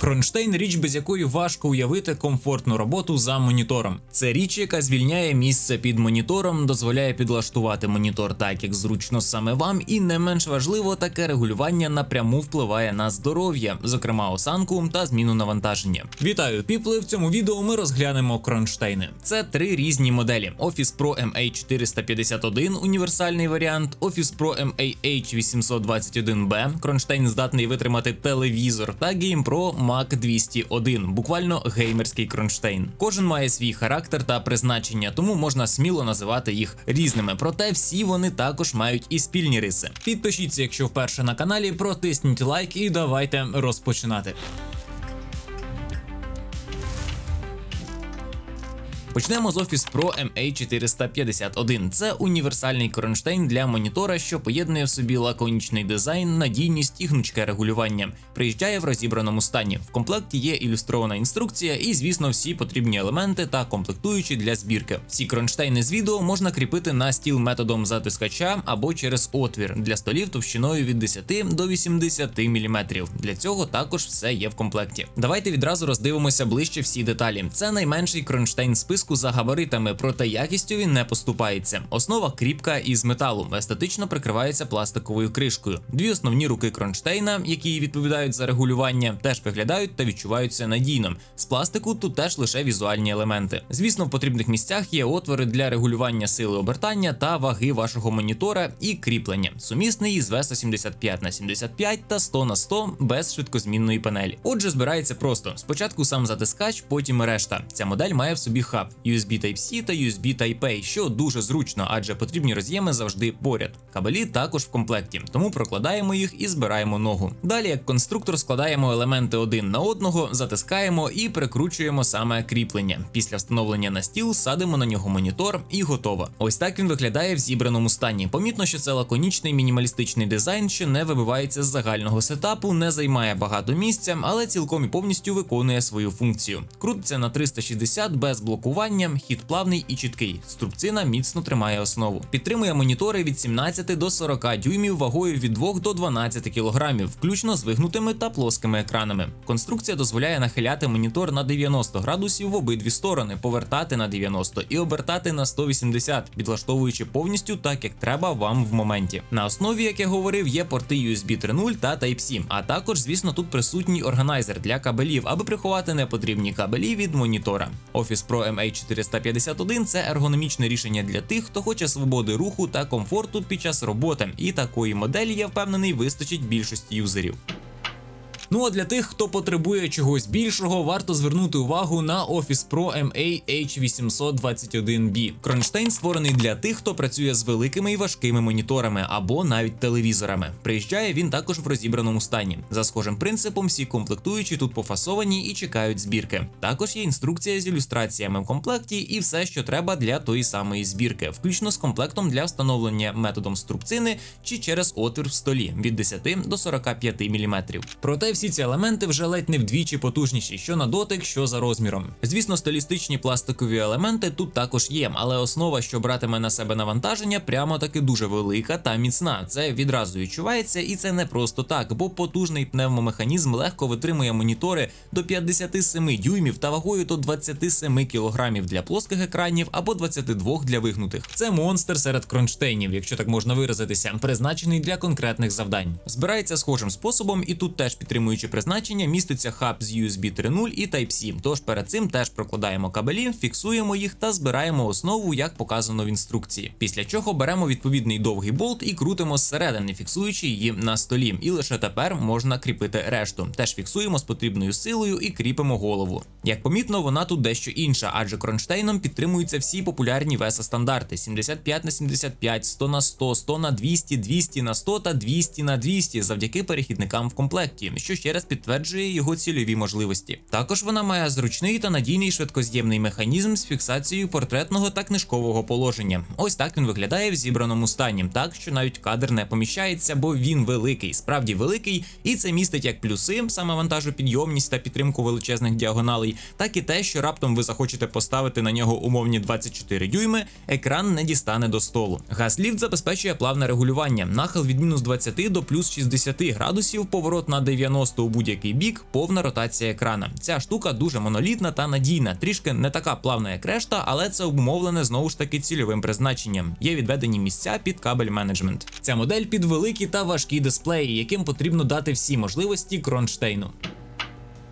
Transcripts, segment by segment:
Кронштейн річ, без якої важко уявити комфортну роботу за монітором. Це річ, яка звільняє місце під монітором, дозволяє підлаштувати монітор так, як зручно саме вам, і не менш важливо, таке регулювання напряму впливає на здоров'я, зокрема осанку та зміну навантаження. Вітаю, піпли! В цьому відео ми розглянемо кронштейни. Це три різні моделі: Office Pro MA451 універсальний варіант, Office Pro MAH821B. Кронштейн здатний витримати телевізор та GamePro Mac 201, буквально геймерський кронштейн. Кожен має свій характер та призначення, тому можна сміло називати їх різними. Проте всі вони також мають і спільні риси. Підпишіться, якщо вперше на каналі, протисніть лайк і давайте розпочинати. Почнемо з Office Pro MA451. Це універсальний кронштейн для монітора, що поєднує в собі лаконічний дизайн, надійність і гнучке регулювання. Приїжджає в розібраному стані. В комплекті є ілюстрована інструкція і, звісно, всі потрібні елементи та комплектуючі для збірки. Всі кронштейни з відео можна кріпити на стіл методом затискача або через отвір для столів товщиною від 10 до 80 мм. Для цього також все є в комплекті. Давайте відразу роздивимося ближче всі деталі. Це найменший кронштейн списку за габаритами, проте якістю він не поступається. Основа кріпка із металу, естетично прикривається пластиковою кришкою. Дві основні руки кронштейна, які відповідають за регулювання, теж виглядають та відчуваються надійно. З пластику тут теж лише візуальні елементи. Звісно, в потрібних місцях є отвори для регулювання сили обертання та ваги вашого монітора і кріплення, сумісний із VESA 75 на 75 та 100 на 100 без швидкозмінної панелі. Отже, збирається просто: спочатку сам затискач, потім решта. Ця модель має в собі хаб USB Type-C та USB Type-A, що дуже зручно, адже потрібні роз'єми завжди поряд. Кабелі також в комплекті, тому прокладаємо їх і збираємо ногу. Далі, як конструктор, складаємо елементи один на одного, затискаємо і прикручуємо саме кріплення. Після встановлення на стіл садимо на нього монітор і готово. Ось так він виглядає в зібраному стані. Помітно, що це лаконічний мінімалістичний дизайн, що не вибивається з загального сетапу, не займає багато місця, але цілком і повністю виконує свою функцію. Крутиться на 360 без блокування, хід плавний і чіткий. Струбцина міцно тримає основу. Підтримує монітори від 17 до 40 дюймів вагою від 2 до 12 кг, включно з вигнутими та плоскими екранами. Конструкція дозволяє нахиляти монітор на 90 градусів в обидві сторони, повертати на 90 і обертати на 180, підлаштовуючи повністю так, як треба вам в моменті. На основі, як я говорив, є порти USB 3.0 та Type-C, а також, звісно, тут присутній органайзер для кабелів, аби приховати непотрібні кабелі від монітора. Office Pro MA451 це ергономічне рішення для тих, хто хоче свободи руху та комфорту під час роботи, і такої моделі, я впевнений, вистачить більшості юзерів. Ну а для тих, хто потребує чогось більшого, варто звернути увагу на Office Pro MA-H821B. Кронштейн створений для тих, хто працює з великими і важкими моніторами або навіть телевізорами. Приїжджає він також в розібраному стані. За схожим принципом, всі комплектуючі тут пофасовані і чекають збірки. Також є інструкція з ілюстраціями в комплекті і все, що треба для тої самої збірки, включно з комплектом для встановлення методом струбцини чи через отвір в столі від 10 до 45 мм. Проте всі ці елементи вже ледь не вдвічі потужніші, що на дотик, що за розміром. Звісно, стилістичні пластикові елементи тут також є, але основа, що братиме на себе навантаження, прямо таки дуже велика та міцна. Це відразу відчувається, і це не просто так, бо потужний пневмомеханізм легко витримує монітори до 57 дюймів та вагою до 27 кілограмів для плоских екранів або 22 для вигнутих. Це монстр серед кронштейнів, якщо так можна виразитися, призначений для конкретних завдань. Збирається схожим способом, і тут теж підтримуючи призначення міститься хаб з USB 3.0 і Type-C. Тож перед цим теж прокладаємо кабелі, фіксуємо їх та збираємо основу, як показано в інструкції. Після чого беремо відповідний довгий болт і крутимо зсередини, фіксуючи її на столі. І лише тепер можна кріпити решту. Теж фіксуємо з потрібною силою і кріпимо голову. Як помітно, вона тут дещо інша, адже кронштейном підтримуються всі популярні веса стандарти: 75 на 75, 100 на 100, 100 на 200, 200 на 100 та 200 на 200 завдяки перехідникам в комплекті, що ще раз підтверджує його цільові можливості. Також вона має зручний та надійний швидкоз'ємний механізм з фіксацією портретного та книжкового положення. Ось так він виглядає в зібраному стані, так що навіть кадр не поміщається, бо він великий, справді великий, і це містить як плюси, саме вантажопідйомність та підтримку величезних діагоналей, так і те, що раптом ви захочете поставити на нього умовні 24 дюйми, екран не дістане до столу. Газліфт забезпечує плавне регулювання, нахил від мінус 20 до плюс 60 градусів, поворот на 90 просто у будь-який бік, повна ротація екрана. Ця штука дуже монолітна та надійна, трішки не така плавна, як решта, але це обумовлене знову ж таки цільовим призначенням. Є відведені місця під кабель менеджмент. Ця модель під великі та важкі дисплеї, яким потрібно дати всі можливості кронштейну.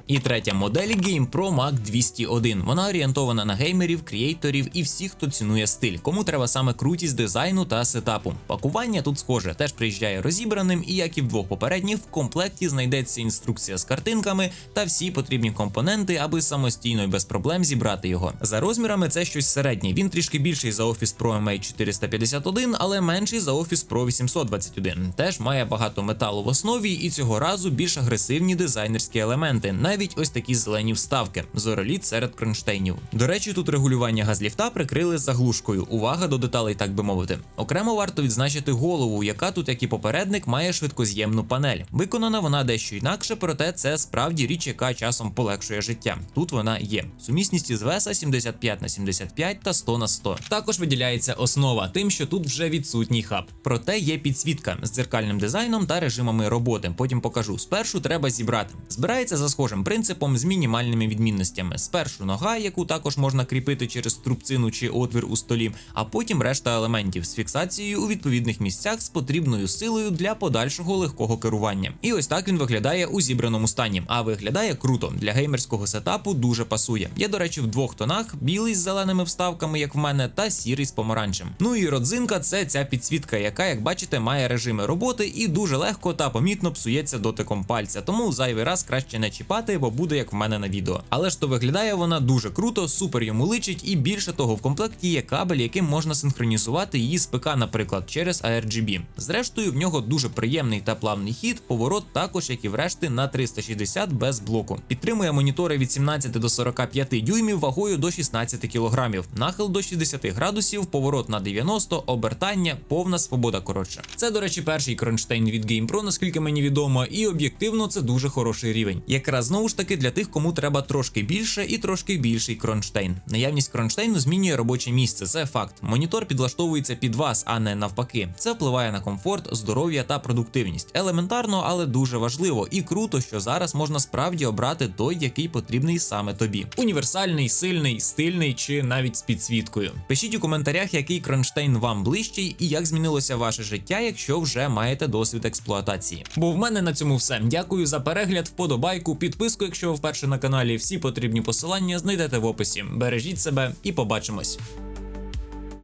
І третя модель GamePro Mac 201. Вона орієнтована на геймерів, креаторів і всіх, хто цінує стиль, кому треба саме крутість дизайну та сетапу. Пакування тут схоже, теж приїжджає розібраним, і як і в двох попередніх, в комплекті знайдеться інструкція з картинками та всі потрібні компоненти, аби самостійно і без проблем зібрати його. За розмірами це щось середнє. Він трішки більший за Office Pro MA451, але менший за Office Pro 821. Теж має багато металу в основі, і цього разу більш агресивні дизайнерські елементи. Навіть ось такі зелені вставки. Зороліт серед кронштейнів. До речі, тут регулювання газліфта прикрили заглушкою. Увага до деталей, так би мовити. Окремо варто відзначити голову, яка тут, як і попередник, має швидкоз'ємну панель. Виконана вона дещо інакше, проте це справді річ, яка часом полегшує життя. Тут вона є. Сумісність із веса 75 на 75 та 100 на 100. Також виділяється основа, тим, що тут вже відсутній хаб. Проте є підсвітка з дзеркальним дизайном та режимами роботи. Потім покажу. Спершу треба зібрати. Збирається за схожим принципом з мінімальними відмінностями. Спершу нога, яку також можна кріпити через трубцину чи отвір у столі, а потім решта елементів з фіксацією у відповідних місцях з потрібною силою для подальшого легкого керування. І ось так він виглядає у зібраному стані. А виглядає круто для геймерського сетапу. Дуже пасує. Є, до речі, в двох тонах: білий з зеленими вставками, як в мене, та сірий з помаранчем. Ну і родзинка це ця підсвітка, яка, як бачите, має режими роботи і дуже легко та помітно псується дотиком пальця. Тому зайвий раз краще не чіпати, бо буде як в мене на відео. Але ж то виглядає вона дуже круто, супер йому личить, і більше того, в комплекті є кабель, яким можна синхронізувати її з ПК, наприклад, через ARGB. Зрештою, в нього дуже приємний та плавний хід, поворот також, як і врешті, на 360 без блоку. Підтримує монітори від 17 до 45 дюймів вагою до 16 кг, нахил до 60 градусів, поворот на 90, обертання, повна свобода. Коротше, це, до речі, перший кронштейн від GamePro, наскільки мені відомо, і об'єктивно це дуже хороший рівень. Якраз знову ж таки для тих, кому треба трошки більше і трошки більший кронштейн. Наявність кронштейну змінює робоче місце. Це факт. Монітор підлаштовується під вас, а не навпаки. Це впливає на комфорт, здоров'я та продуктивність. Елементарно, але дуже важливо і круто, що зараз можна справді обрати той, який потрібний саме тобі. Універсальний, сильний, стильний чи навіть з підсвіткою. Пишіть у коментарях, який кронштейн вам ближчий і як змінилося ваше життя, якщо вже маєте досвід експлуатації. Бо в мене на цьому все. Дякую за перегляд, вподобайку, підписку, якщо ви вперше на каналі. Всі потрібні посилання знайдете в описі. Бережіть себе і побачимось.